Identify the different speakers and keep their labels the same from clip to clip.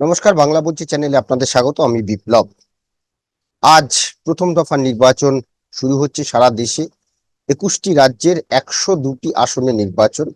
Speaker 1: নমস্কার, বাংলা বলছি চ্যানেলে আপনাদের স্বাগত, আমি বিপ্লব। আজ প্রথম দফা নির্বাচন শুরু হচ্ছে সারা দেশে। একুশটি রাজ্যের একশো দুটি আসনে নির্বাচন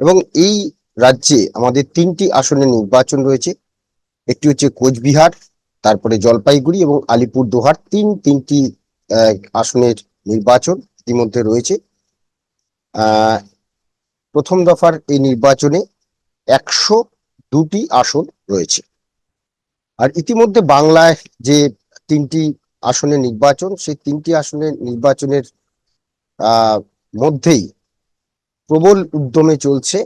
Speaker 1: এবং এই রাজ্যে আমাদের তিনটি আসনে নির্বাচন রয়েছে। একটি হচ্ছে কোচবিহার, তারপরে জলপাইগুড়ি এবং আলিপুরদুয়ার, তিন তিনটি আসনের নির্বাচন ইতিমধ্যে রয়েছে। প্রথম দফার এই নির্বাচনে একশো দুটি আসন রয়েছে। আর ইতিমধ্যে বাংলায় যে তিনটি আসনের নির্বাচন, সেই তিনটি আসনের নির্বাচনের মধ্যেই প্রবল উদ্যমে চলছে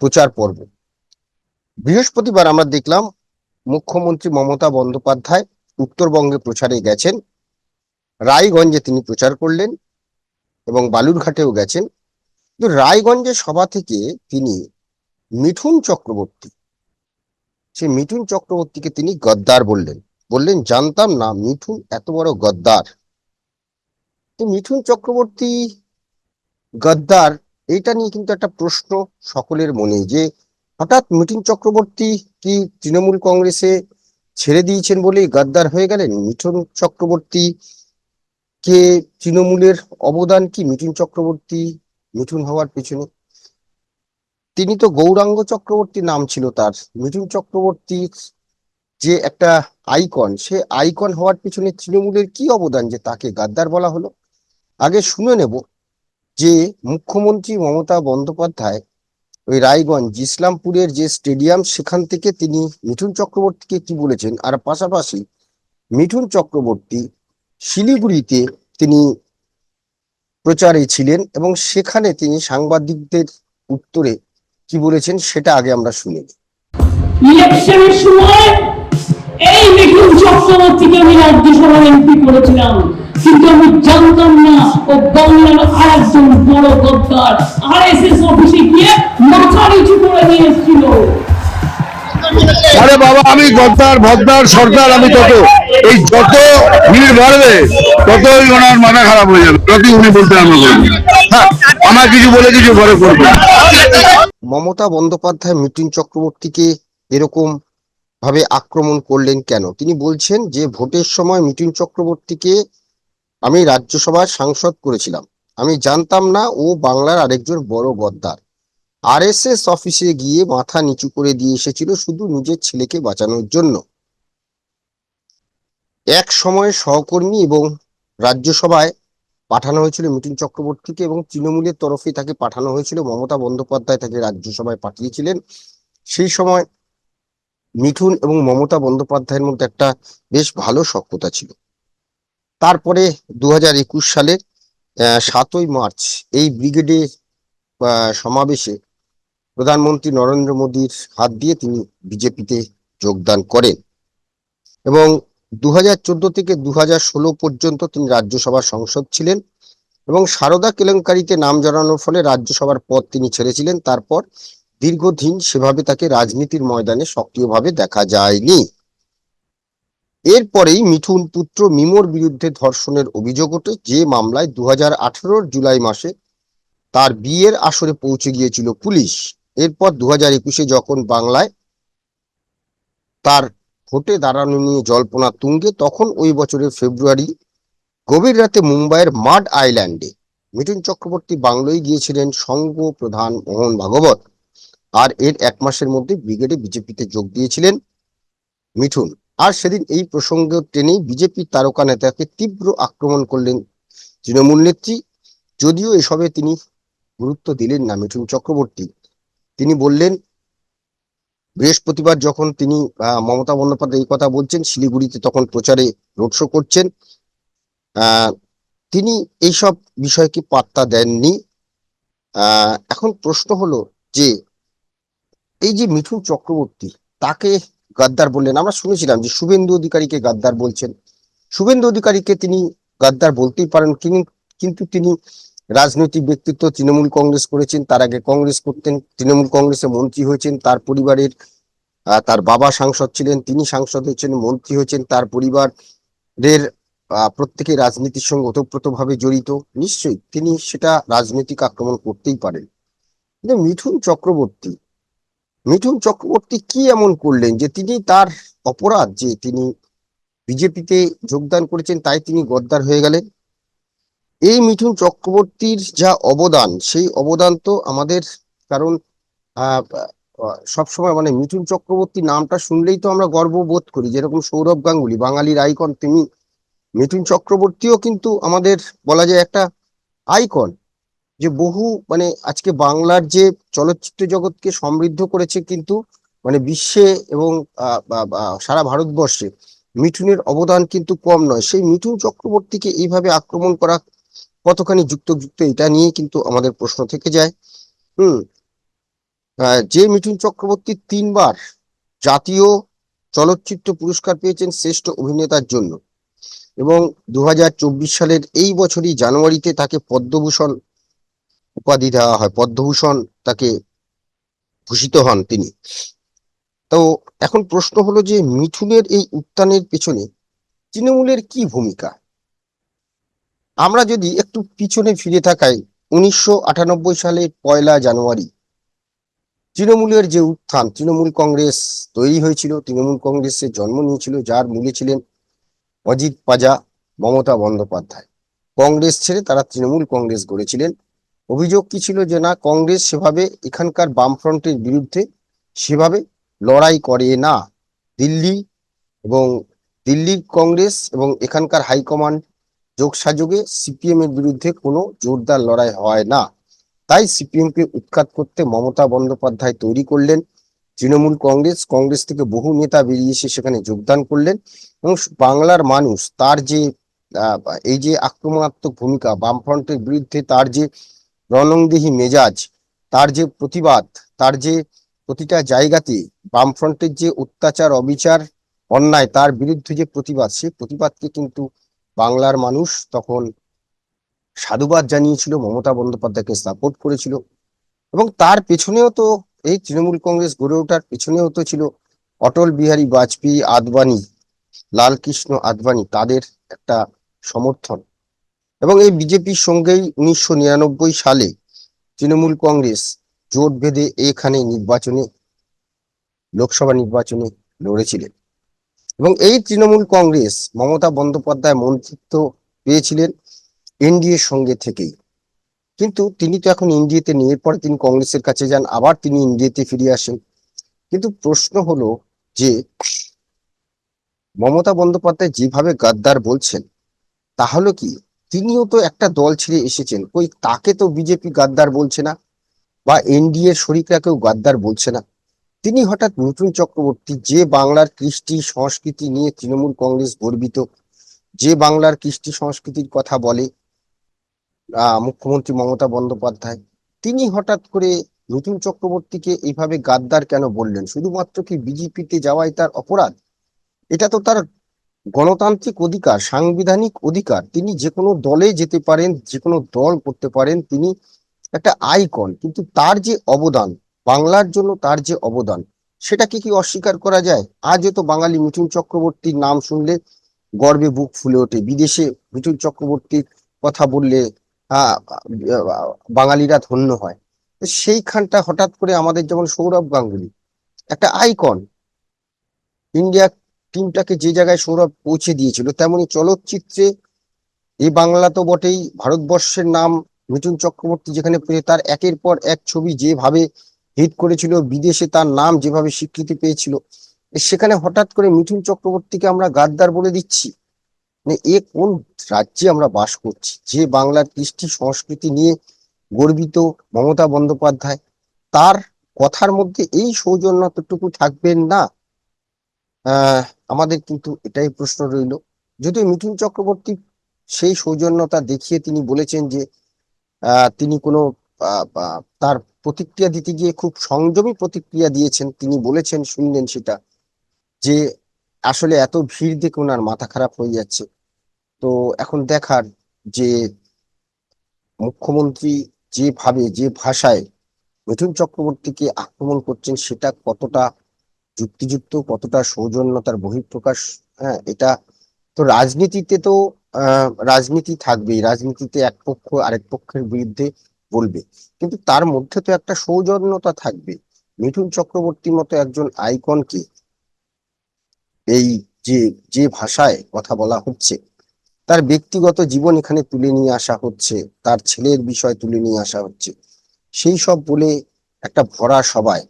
Speaker 1: প্রচার পর্ব। বৃহস্পতিবার আমরা দেখলাম মুখ্যমন্ত্রী মমতা বন্দ্যোপাধ্যায় উত্তরবঙ্গে প্রচারে গেছেন, রায়গঞ্জে তিনি প্রচার করলেন এবং বালুরঘাটেও গেছেন। কিন্তু রায়গঞ্জের সভা থেকে তিনি মিঠুন চক্রবর্তী সে মিঠুন চক্রবর্তীকে তিনি গদ্দার বললেন। বললেন, জানতাম না মিঠুন এত বড় গদ্দার। তো মিঠুন চক্রবর্তী গদ্দার এটা নিয়ে কিন্তু একটা প্রশ্ন সকলের মনে যে, হঠাৎ মিঠুন চক্রবর্তী কি তৃণমূল কংগ্রেসে ছেড়ে দিয়েছেন বলেই গদ্দার হয়ে গেলেন? মিঠুন চক্রবর্তী কে তৃণমূলের অবদান কি? মিঠুন চক্রবর্তী মিঠুন হওয়ার পেছনে তিনি তো গৌরাঙ্গ চক্রবর্তী নাম ছিল তার। মিঠুন চক্রবর্তী যে একটা আইকন, সে আইকন হওয়ার পিছনে তৃণমূলের কি অবদান যে তাকে গাদ্দার বলা হলো? আগে শুনে নেব যে মুখ্যমন্ত্রী মমতা বন্দ্যোপাধ্যায় ওই রায়গঞ্জ ইসলামপুরের যে স্টেডিয়াম, সেখান থেকে তিনি মিঠুন চক্রবর্তীকে কি বলেছেন? আর পাশাপাশি মিঠুন চক্রবর্তী শিলিগুড়িতে তিনি প্রচারে ছিলেন এবং সেখানে তিনি সাংবাদিকদের উত্তরে কি বলেছেন সেটা আগে আমরা শুনি
Speaker 2: ইলেকশনের সময় এই মিঠুন চক্রবর্তীকে আমি রাজ্যসভার এমপি করেছিলাম। কিন্তু আমি জানতাম না ও বাংলার আরেকজন বড় গদ্দার আর এস এস অফিসে গিয়ে মাথা নিচু করে নিয়ে এসেছিল
Speaker 3: আরে বাবা, আমি গদ্দার, ভদ্দার, সর্দার, আমি তত এই যত ভিড় বাড়বে ততই ওনার মাথা খারাপ হয়ে যাবে, যতই উনি বলতে আরম্ভ করবেন হ্যাঁ আমার কিছু বলে কিছু পরে করবে।
Speaker 1: মমতা বন্দ্যোপাধ্যায় মিঠুন চক্রবর্তীকে এরকম ভাবে আক্রমণ করলেন কেন? তিনি বলছেন যে, ভোটের সময় মিঠুন চক্রবর্তীকে আমি রাজ্যসভার সাংসদ করেছিলাম। আমি জানতাম না, ও বাংলার আরেকজন বড় গদ্দার। আরএসএস অফিসে গিয়ে মাথা নিচু করে দিয়ে এসেছিল শুধু নিজের ছেলেকে বাঁচানোর জন্য। এক সময় সহকর্মী এবং রাজ্যসভায় পাঠানো হয়েছিল মিঠুন চক্রবর্তীকে এবং তৃণমূলের তরফে তাকে পাঠানো হয়েছিল। মমতা বন্দ্যোপাধ্যায় তাকে রাজ্যসভায় পাঠিয়েছিলেন। সেই সময় মিঠুন এবং মমতা বন্দ্যোপাধ্যায়ের মধ্যে একটা বেশ ভালো সখ্যতা ছিল। তারপরে দু হাজার একুশ সালের সাতই মার্চ এই ব্রিগেডে আহ, সমাবেশে প্রধানমন্ত্রী নরেন্দ্র মোদীর হাত দিয়ে তিনি বিজেপিতে যোগদান করেন। এবং দু থেকে দু পর্যন্ত তিনি রাজ্যসভার সংসদ ছিলেন এবং সারদা কেলেঙ্কারিতে নাম জড়ানোর ফলে রাজ্যসভার পদ তিনি ছেড়েছিলেন। তারপর দীর্ঘদিন সেভাবে তাকে রাজনীতির ময়দানে সক্রিয়ভাবে দেখা যায়নি। এরপরেই মিঠুন পুত্র মিমোর বিরুদ্ধে ধর্ষণের অভিযোগ ওঠে। যে মামলায় দু হাজার জুলাই মাসে তার বিয়ের আসরে পৌঁছে গিয়েছিল পুলিশ। এরপর দু হাজার একুশে যখন বাংলায় তার ভোটে দাঁড়ানো নিয়ে জল্পনা তুঙ্গে, তখন ওই বছরের ফেব্রুয়ারি, গভীর রাতে মুম্বাইয়ের মাড আইল্যান্ডে মিঠুন চক্রবর্তী বাংলোয় গিয়েছিলেন সংঘ প্রধান মোহন ভাগবত। আর এর এক মাসের মধ্যে ব্রিগেডে বিজেপিতে যোগ দিয়েছিলেন মিঠুন। আর সেদিন এই প্রসঙ্গ টেনেই বিজেপি তারকা নেতাকে তীব্র আক্রমণ করলেন তৃণমূল নেত্রী। যদিও এসবে তিনি গুরুত্ব দিলেন না মিঠুন চক্রবর্তী। তিনি বললেন, বৃহস্পতিবার যখন তিনি মমতা বন্দ্যোপাধ্যায় এই কথা বলছেন, শিলিগুড়িতে তখন প্রচারে রোড শো করছেন তিনি এইসব বিষয়কে পাত্তা দেননি? এখন প্রশ্ন হলো যে, এই যে মিঠুন চক্রবর্তী, তাকে গাদ্দার বললেন, আমরা শুনেছিলাম যে শুভেন্দু অধিকারীকে গাদ্দার বলছেন। শুভেন্দু অধিকারীকে তিনি গাদ্দার বলতেই পারেন, কিন- কিন্তু তিনি রাজনৈতিক ব্যক্তিত্ব তৃণমূল কংগ্রেস করেছেন, তার আগে কংগ্রেস করতেন, তৃণমূল কংগ্রেসে মন্ত্রী হয়েছেন, তার পরিবারের তার বাবা সাংসদ ছিলেন, তিনি সাংসদ হয়েছেন, মন্ত্রী হয়েছেন, তার পরিবারের প্রত্যেকে রাজনীতির সঙ্গে ওতপ্রোতভাবে জড়িত। নিশ্চয়ই তিনি সেটা রাজনৈতিক আক্রমণ করতেই পারেন। কিন্তু মিঠুন চক্রবর্তী মিঠুন চক্রবর্তী কি এমন করলেন যে তিনি তার অপরাধ যে তিনি বিজেপিতে যোগদান করেছেন, তাই তিনি গদ্দার হয়ে গেলেন? এই মিঠুন চক্রবর্তীর যা অবদান, সেই অবদান তো আমাদের, কারণ সবসময় মানে মিঠুন চক্রবর্তী নামটা শুনলেই তো আমরা গর্ববোধ করি। যেরকম সৌরভ গাঙ্গুলি, বাঙালির আইকন তিনি। মিঠুন চক্রবর্তীও কিন্তু আমাদের বলা যায় একটা আইকন, যে বহু মানে আজকে বাংলার যে চলচ্চিত্র জগৎকে সমৃদ্ধ করেছে কিন্তু মানে বিশ্বে এবং সারা ভারতবর্ষে, মিঠুনের অবদান কিন্তু কম নয়। সেই মিঠুন চক্রবর্তীকে এইভাবে আক্রমণ করা কতখানি যুক্তযুক্ত এটা নিয়ে কিন্তু আমাদের প্রশ্ন থেকে যায়। হুম যে মিঠুন চক্রবর্তী তিনবার জাতীয় চলচ্চিত্র পুরস্কার পেয়েছেন শ্রেষ্ঠ অভিনেতার জন্য এবং দু হাজার চব্বিশ সালের এই বছরই জানুয়ারিতে তাকে পদ্মভূষণ উপাধি দেওয়া হয়, পদ্মভূষণ তাকে ভূষিত হন তিনি। তো এখন প্রশ্ন হলো যে মিঠুনের এই উত্থানের পেছনে তৃণমূলের কি ভূমিকা? আমরা যদি একটু পিছনে ফিরে থাকাই উনিশশো আটানব্বই সালের পয়লা জানুয়ারি, তৃণমূলের যে উত্থান, তৃণমূল কংগ্রেস তৈরি হয়েছিল, তৃণমূল কংগ্রেসের জন্ম নিয়েছিল, যার মূলে ছিলেন অজিত পাজা, মমতা বন্দ্যোপাধ্যায়। কংগ্রেস ছেড়ে তারা তৃণমূল কংগ্রেস গড়েছিলেন। অভিযোগ কি ছিল যে না, কংগ্রেস সেভাবে এখানকার বামফ্রন্টের বিরুদ্ধে সেভাবে লড়াই করে না। দিল্লি এবং দিল্লির কংগ্রেস এবং এখানকার হাইকমান্ড যোগসাযোগে সিপিএম এর বিরুদ্ধে কোনো জোরদার লড়াই হয় না। তাই সিপিএম কে উৎখাত করতে মমতা বন্দ্যোপাধ্যায় তৈরি করলেন। তৃণমূল কংগ্রেস কংগ্রেস থেকে বহু নেতা বেরিয়ে এসে সেখানে যোগদান করলেন এবং বাংলার মানুষ তার যে এই যে আক্রমণাত্মক ভূমিকা, বামফ্রন্টের বিরুদ্ধে তার যে রণংদেহী মেজাজ, তার যে প্রতিবাদ, তার যে প্রতিটা জায়গাতে বামফ্রন্টের যে অত্যাচার, অবিচার, অন্যায়, তার বিরুদ্ধে যে প্রতিবাদ সেই প্রতিবাদকে কিন্তু বাংলার মানুষ তখন সাধুবাদ জানিয়েছিল, মমতা বন্দ্যোপাধ্যায়কে সাপোর্ট করেছিল এবং তার পেছনেও তো এই তৃণমূল কংগ্রেস গড়ে ওঠার পেছনেও তো ছিল অটল বিহারী বাজপেয়ী, আদবানি, লালকৃষ্ণ আদবানি তাদের একটা সমর্থন। এবং এই বিজেপির সঙ্গেই উনিশশো নিরানব্বই সালে তৃণমূল কংগ্রেস জোট বেঁধে এখানে নির্বাচনে, লোকসভা নির্বাচনে লড়েছিলেন। এবং এই তৃণমূল কংগ্রেস মমতা বন্দ্যোপাধ্যায় মন্ত্রিত্ব পেয়েছিলেন এনডিএর সঙ্গে থেকেই। কিন্তু তিনি তো এখন ইন্ডিয়াতে নিয়ে পরে তিনি কংগ্রেসের কাছে যান, আবার তিনি ইন্ডিয়াতে ফিরে আসেন। কিন্তু প্রশ্ন হলো যে, মমতা বন্দ্যোপাধ্যায় যেভাবে গাদ্দার বলছেন, তাহলে কি তিনিও তো একটা দল ছেড়ে এসেছেন? কই তাকে তো বিজেপি গাদ্দার বলছে না, বা এনডিএর শরিকরা কেউ গাদ্দার বলছে না? তিনি হঠাৎ নতুন চক্রবর্তী যে বাংলার কৃষ্টি সংস্কৃতি নিয়ে তৃণমূল কংগ্রেস গর্বিত, যে বাংলার কৃষ্টি সংস্কৃতির কথা বলে মুখ্যমন্ত্রী মমতা বন্দ্যোপাধ্যায়, তিনি হঠাৎ করে নতুন চক্রবর্তীকে এইভাবে গাদ্দার কেন বললেন? শুধুমাত্র কি বিজেপিতে যাওয়াই তার অপরাধ? এটা তো তার গণতান্ত্রিক অধিকার, সাংবিধানিক অধিকার। তিনি যে কোনো দলে যেতে পারেন, যে কোনো দল করতে পারেন, তিনি একটা আইকন। কিন্তু তার যে অবদান বাংলার জন্য তার যে অবদান, সেটাকে কি অস্বীকার করা যায়? আজও তো বাঙালি মিঠুন চক্রবর্তীর নাম শুনলে গর্বে বুক ফুলে ওঠে। বিদেশে মিঠুন চক্রবর্তীর কথা বললে বাঙালিরা ধন্য হয়। সেইখানটা হঠাৎ করে আমাদের যেমন সৌরভ গাঙ্গুলি, একটা আইকন। ইন্ডিয়া টিমটাকে যে জায়গায় সৌরভ পৌঁছে দিয়েছিল, তেমনি চলচ্চিত্রে এই বাংলা তো বটেই, ভারতবর্ষের নাম মিঠুন চক্রবর্তী যেখানে তার একের পর এক ছবি যেভাবে হিট করেছিল, বিদেশে তার নাম যেভাবে স্বীকৃতি পেয়েছিল, সেখানে হঠাৎ করে মিঠুন চক্রবর্তীকে আমরা গাদ্দার বলে দিচ্ছি। মানে এ কোন রাজ্যে আমরা বাস করছি? যে বাংলার কৃষ্টি সংস্কৃতি নিয়ে গর্বিত মমতা বন্দ্যোপাধ্যায়, তার কথার মধ্যে এই সৌজন্য সৌজন্যতাটুকু থাকবেন না? আমাদের কিন্তু এটাই প্রশ্ন রইল। যদিও মিঠুন চক্রবর্তী সেই সৌজন্যতা দেখিয়ে তিনি বলেছেন যে তিনি কোনো তার প্রতিক্রিয়া দিতে গিয়ে খুব সংযমী প্রতিক্রিয়া দিয়েছেন, তিনি বলেছেন, শুনলেন সেটা, যে আসলে এত ভিড় দেখে ওনার মাথা খারাপ হয়ে যাচ্ছে। তো এখন দেখার যে মুখ্যমন্ত্রী যেভাবে, যে ভাষায় মিঠুন চক্রবর্তীকে আক্রমণ করছেন, সেটা কতটা যুক্তিযুক্ত, কতটা সৌজন্যতার বহিঃপ্রকাশ হ্যাঁ এটা তো রাজনীতিতে তো রাজনীতি থাকবেই। রাজনীতিতে এক পক্ষ আরেক পক্ষের বিরুদ্ধে বলবে। কিন্তু তার মধ্যে তো একটা সৌজন্যতা থাকবে। মিঠুন চক্রবর্তীর মতো একজন আইকনকে এই যে যে ভাষায় কথা বলা হচ্ছে, তার ব্যক্তিগত জীবন এখানে তুলে নিয়ে আসা হচ্ছে, তার ছেলের বিষয় তুলে নিয়ে আসা হচ্ছে, সেই সব বলে একটা ভরা সবাই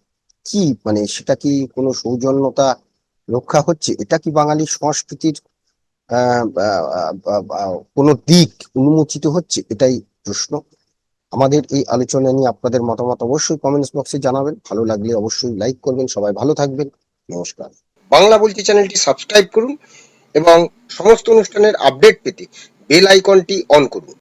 Speaker 1: কি মানে সেটা কি কোনো সৌজন্যতা রক্ষা হচ্ছে? এটা কি বাঙালি সংস্কৃতির কোনো দিক উন্মোচিত হচ্ছে? এটাই প্রশ্ন। আমাদের এই আলোচনা নিয়ে আপনাদের মতামত অবশ্যই কমেন্টস বক্সে জানাবেন। ভালো লাগলে অবশ্যই লাইক করবেন, সবাই ভালো থাকবেন। নমস্কার। বাংলা বলছি চ্যানেলটি সাবস্ক্রাইব করুন এবং সমস্ত অনুষ্ঠানের আপডেট পেতে বেল আইকনটি অন করুন।